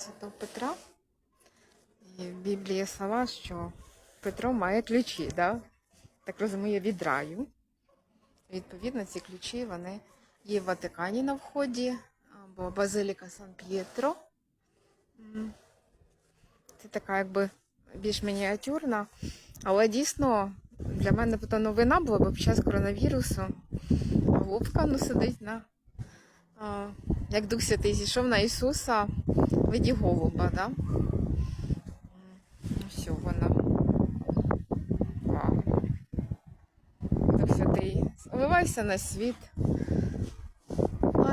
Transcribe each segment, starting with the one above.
Святого Петра. І в Біблії слова, що Петро має ключі, да? так розумію, від раю. Відповідно, ці ключі вони є в Ватикані на вході, або Базиліка Сан П'єтро. Це така якби більш мініатюрна. Але дійсно для мене то новина була, бо під час коронавірусу голубка ну, сидить на як Дух Святий зійшов на Ісуса виді голуба, да? М, Ось вона. Вау. Дух Святий, вливайся на світ.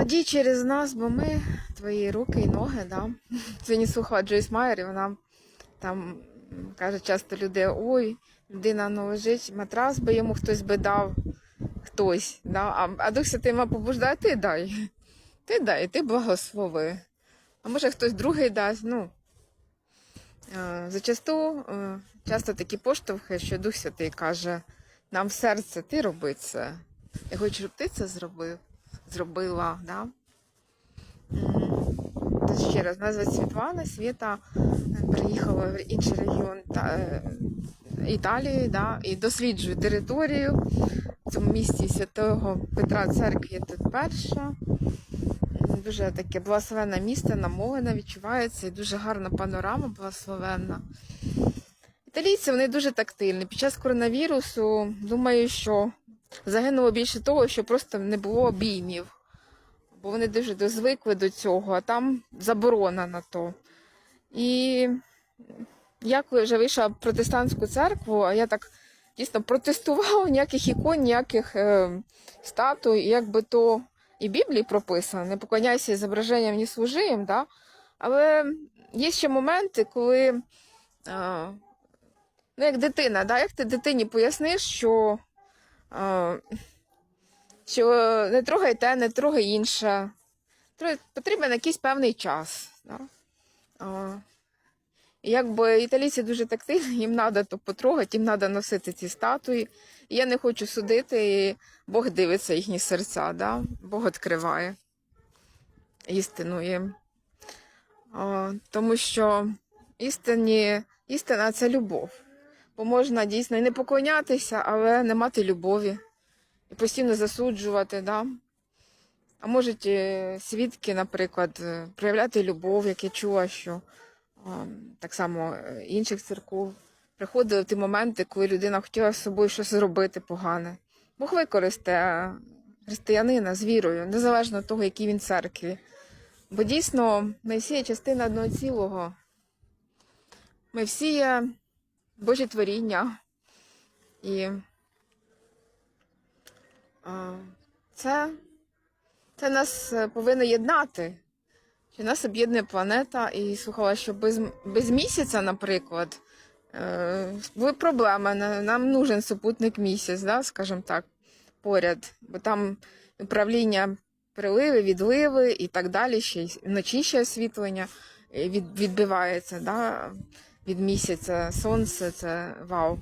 Дій через нас, бо ми твої руки і ноги, да? Сьогодні слухала Джойс Майер, і вона там каже часто люди, ой, людина ну, лежить, матрас би йому хтось би дав, хтось, да? а, а Дух Святий ма побуждає, ти дай. Ти дай, ти благослови. А може хтось другий дасть. Ну, е, зачасту е, часто такі поштовхи, що Дух Святий каже, нам в серце ти роби це. Я хочу, щоб ти це зробив, зробила. Да? Ще раз, назва Світлана. Світа е, приїхала в інший регіон та, Італії да, і досліджує територію. В цьому місті Святого Петра церкві тут перша. Дуже таке благословенне місце, намолене відчувається і дуже гарна панорама благословенна. Італійці вони дуже тактильні. Під час коронавірусу думаю, що загинуло більше того, що просто не було обіймів. Бо вони дуже дозвикли до цього, а там заборона на то. І я вже вийшла в протестантську церкву, а я так дійсно протестувала ніяких ікон, ніяких е, статуй, якби то і Біблії прописано, не поклоняйся зображенням, ні служи їм, да? але є ще моменти, коли, е, ну, як дитина, да? як ти дитині поясниш, що, е, що не трогай те, не трогай інше. Потрібен якийсь певний час. Да? І якби італійці дуже тактильні, їм треба то потрогати, їм треба носити ці статуї. Я не хочу судити, і Бог дивиться їхні серця, да? Бог відкриває істину їм. О, тому що істині, істина це любов. Бо можна дійсно і не поклонятися, але не мати любові і постійно засуджувати. Да? А можуть е, свідки, наприклад, е, проявляти любов, як я чула, що а, так само е, інших церков приходили ті моменти, коли людина хотіла з собою щось зробити погане. Бог використає християнина з вірою, незалежно від того, який він церкві. Бо дійсно ми всі є частина одного цілого. Ми всі є Божі творіння. І це, це нас повинно єднати. Що нас об'єднує планета і слухала, що без, без місяця, наприклад, були проблеми. Нам нужен супутник місяць, да, скажімо так, поряд. Бо там управління приливи, відливи і так далі. Ще вночі ще освітлення е, від, відбивається да, від місяця. Сонце це вау.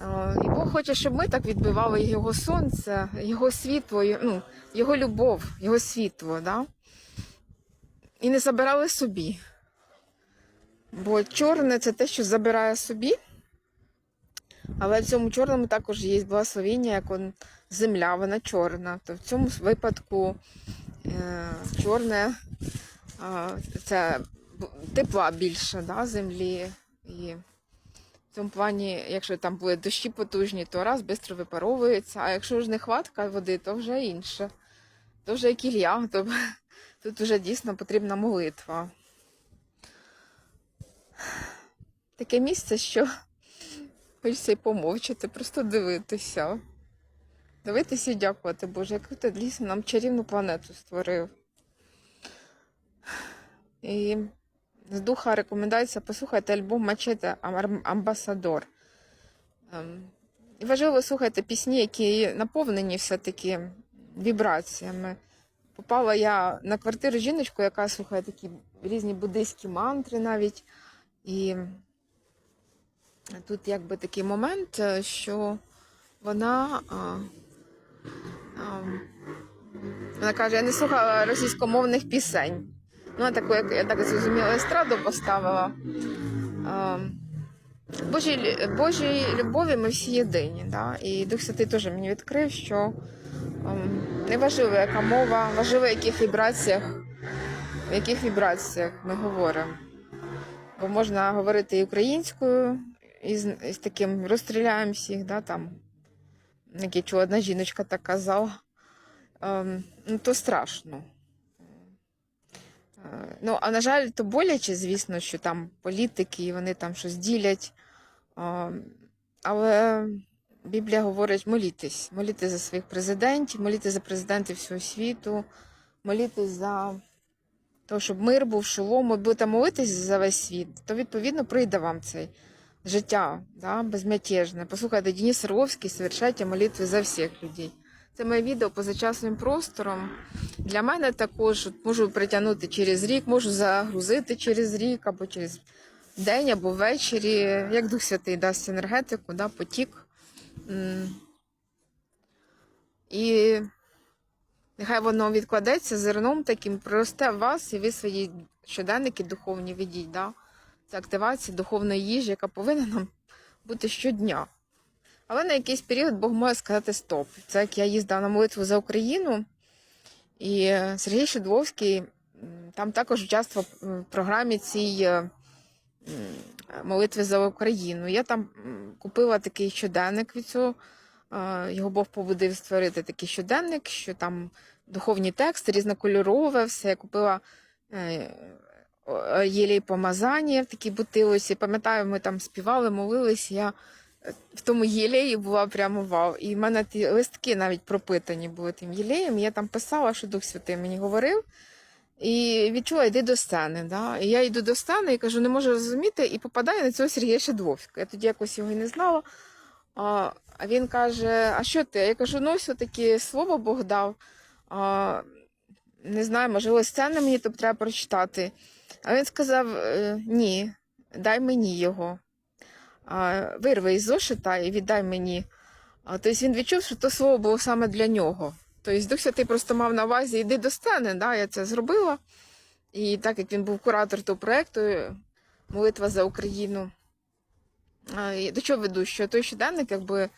Е, І Бог хоче, щоб ми так відбивали його сонце, його світло, ну, його любов, його світло. Да? і не забирали собі. Бо чорне це те, що забирає собі. Але в цьому чорному також є благословіння, як он, земля, вона чорна. То в цьому випадку е, чорне е, це тепла більше да, землі. І в цьому плані, якщо там були дощі потужні, то раз швидко випаровується, а якщо ж нехватка води, то вже інше. То вже як ілля, то Тут вже дійсно потрібна молитва. Таке місце, що хочеться й помовчати, просто дивитися. Дивитися і дякувати, Боже, яку ти дійсно нам чарівну планету створив. І з духа рекомендація послухайте альбом Мачете Амбасадор. Ем, І важливо слухайте пісні, які наповнені все-таки вібраціями. Попала я на квартиру жіночку, яка слухає такі різні буддийські мантри навіть. І тут якби такий момент, е, що вона. а, а, вона каже, я не слухала російськомовних пісень. Ну, таку, як я так зрозуміла, естраду поставила. А, Божій, Божій любові ми всі єдині. Да? І Дух Святий теж мені відкрив, що ем, не важливо, яка мова, важливо, в яких вібраціях, в яких вібраціях ми говоримо. Бо можна говорити і українською, і з, таким розстріляємо всіх, да, там, як я чула, одна жіночка так казала. Ем, ну, то страшно. Е, Ну, а на жаль, то боляче, звісно, що там політики, і вони там щось ділять. А, Але Біблія говорить молітись, молітись за своїх президентів, молітись за президентів всього світу, молітись за те, щоб мир був шолом, будете молитись за весь світ, то відповідно прийде вам це життя да, безмятежне. Послухайте, Денис Ровський совершайте молитви за всіх людей. Це моє відео поза часовим простором. Для мене також можу притягнути через рік, можу загрузити через рік або через день, або ввечері. Як Дух Святий дасть енергетику, да, потік. І нехай воно відкладеться зерном таким, проросте вас, і ви свої щоденники духовні ведіть. Да? Це активація духовної їжі, яка повинна нам бути щодня. Але на якийсь період Бог може сказати стоп. Це як я їздила на молитву за Україну, і е, Сергій Шедловський там також участвував в програмі цій е, молитви за Україну. Я там купила такий щоденник від цього. е, Його Бог побудив створити такий щоденник, що там духовні тексти, різнокольорове, все. Я купила е, єлей помазання в такій бутилці. Пам'ятаю, ми там співали, молились. Я е, в тому єлеї була прямо вау. І в мене ті листки навіть пропитані були тим єлеєм. Я там писала, що Дух Святий мені говорив. І відчула, йди до сцени. Да? І я йду до сцени і кажу, не можу розуміти, і попадаю на цього Сергія Шедловського. Я тоді якось його і не знала. А, він каже: А що ти? Я кажу, ну все-таки слово Бог дав. А, не знаю, можливо, сцени мені то треба прочитати. А він сказав: «Е, ні, дай мені його. Вирви із зошита і віддай мені. Тобто він відчув, що то слово було саме для нього. Тобто Дух Святий просто мав на увазі, йди до сцени, да, я це зробила. І так як він був куратор того проєкту, молитва за Україну. До чого веду? Що той щоденник якби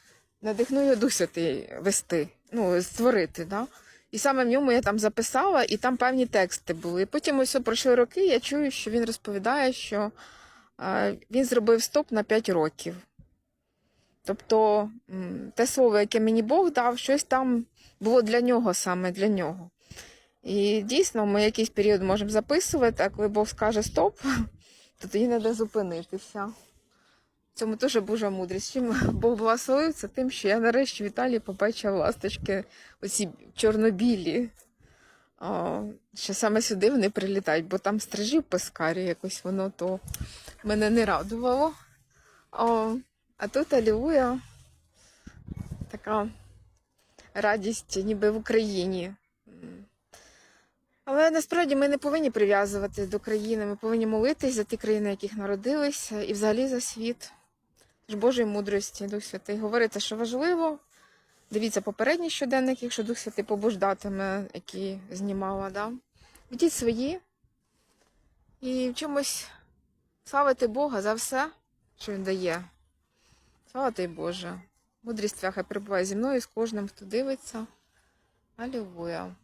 надихнув його Дух Святий вести, ну, створити. Да? І саме в ньому я там записала, і там певні тексти були. І потім ось пройшли роки, я чую, що він розповідає, що він зробив стоп на 5 років. Тобто те слово, яке мені Бог дав, щось там було для нього саме для нього. І дійсно, ми якийсь період можемо записувати, а коли Бог скаже стоп, то тоді треба зупинитися. Цьому теж Божа мудрість. Чим Бог благословив, це тим, що я нарешті в Італії побачила ласточки оці чорнобілі. О, що саме сюди вони прилітають, бо там стражів пескарі, якось воно то мене не радувало. О, а тут алілуя, така радість, ніби в Україні. Але насправді ми не повинні прив'язуватись до країни, ми повинні молитись за ті країни, в яких народилися, і взагалі за світ. Ж Божої мудрості, Дух Святий. Говориться, що важливо. Дивіться попередній щоденник, якщо Дух Святий побуждатиме, який знімала, да? Ведіть свої і в чомусь славити Бога за все, що Він дає. Слава тобі Боже. Мудрість твоя хай перебуває зі мною, з кожним, хто дивиться. Алілуя.